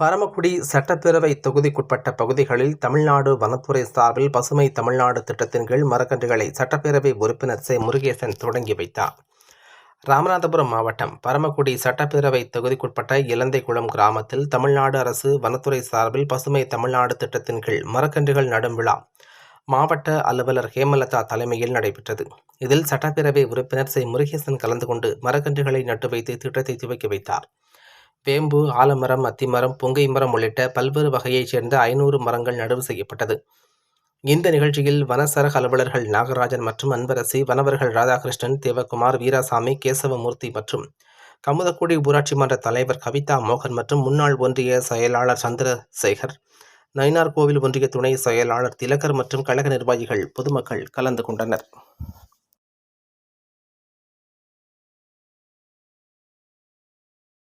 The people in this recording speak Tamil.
பரமக்குடி சட்டப்பேரவை தொகுதிக்குட்பட்ட பகுதிகளில் தமிழ்நாடு வனத்துறை சார்பில் பசுமை தமிழ்நாடு திட்டத்தின் கீழ் மரக்கன்றுகளை சட்டப்பேரவை உறுப்பினர் சே. முருகேசன் தொடங்கி வைத்தார். ராமநாதபுரம் மாவட்டம் பரமக்குடி சட்டப்பேரவை தொகுதிக்குட்பட்ட இலந்தைக்குளம் கிராமத்தில் தமிழ்நாடு அரசு வனத்துறை சார்பில் பசுமை தமிழ்நாடு திட்டத்தின் கீழ் மரக்கன்றுகள் நடும் விழா மாவட்ட அலுவலர் ஹேமலதா தலைமையில் நடைபெற்றது. இதில் சட்டப்பேரவை உறுப்பினர் சே. முருகேசன் கலந்து கொண்டு மரக்கன்றுகளை நட்டு வைத்து திட்டத்தை துவக்கி வைத்தார். வேம்பு ஆலமரம் அத்திமரம் புங்கை மரம் உள்ளிட்ட பல்வேறு வகையைச் சேர்ந்த ஐநூறு மரங்கள் நடவு செய்யப்பட்டது. இந்த நிகழ்ச்சியில் வனசரக அலுவலர்கள் நாகராஜன் மற்றும் அன்பரசி வனவர்கள் ராதாகிருஷ்ணன் தேவகுமார் வீராசாமி கேசவமூர்த்தி மற்றும் கமுதக்குடி ஊராட்சி மன்ற தலைவர் கவிதா மோகன் மற்றும் முன்னாள் ஒன்றிய செயலாளர் சந்திரசேகர் நயினார் கோவில் ஒன்றிய துணை செயலாளர் திலகர் மற்றும் கழக நிர்வாகிகள் பொதுமக்கள் கலந்து கொண்டனர்.